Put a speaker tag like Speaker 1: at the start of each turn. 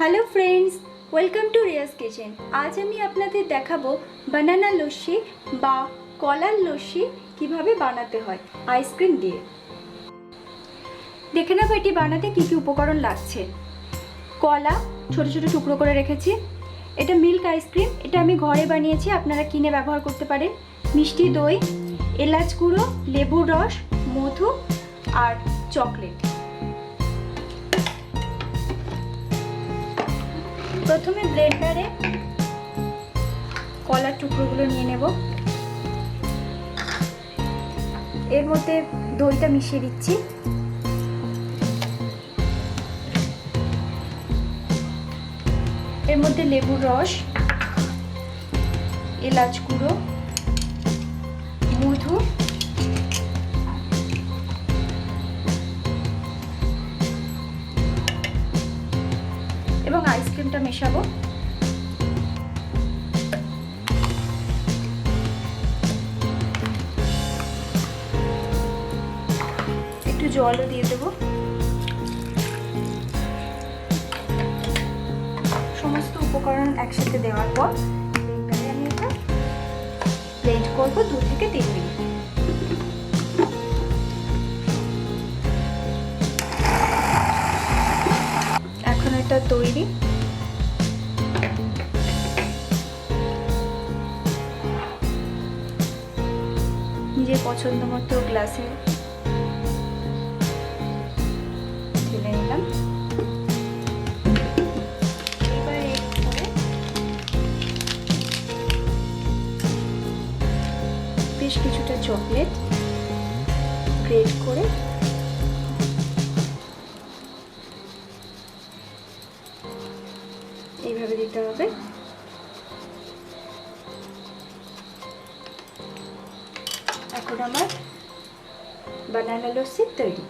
Speaker 1: Hello friends welcome to Riya's kitchen আজ আমি আপনাদের দেখাবো বানানা লস্যি বা কলার লস্যি কীভাবে বানাতে হয় আইসক্রিম দিয়ে। দেখে নেব এটি বানাতে কী কী উপকরণ লাগছে। কলা, ছোট ছোট টুকরো করে রেখেছি। এটা মিল্ক আইসক্রিম এটা আমি ঘরে বানিয়েছি, আপনারা কিনে ব্যবহার করতে পারেন। মিষ্টি দই, এলাচ গুঁড়ো, লেবুর রস, মধু আর চকলেট প্রথমে ব্লেন্ডারে কলার টুকরোগুলো নিয়ে নেব। এর মধ্যে দইটা মিশিয়ে দিচ্ছি। এর মধ্যে লেবুর রস, এলাচ গুঁড়ো, মধু, এবং আইসক্রিমটা মেশাবো। একটু জলও দিয়ে দেবো। সমস্ত উপকরণ একসাথে দেওয়ার পর আমি এটা ব্লেন্ড করব দু থেকে তিন মিনিট। এখন এটা তৈরি। নিজের পছন্দ মতো গ্লাসে ঢেলে নিলাম। বেশ কিছুটা চকলেট গ্রেট করে এইভাবে দিতে হবে। এখন আমার বানানা লস্যি তৈরি।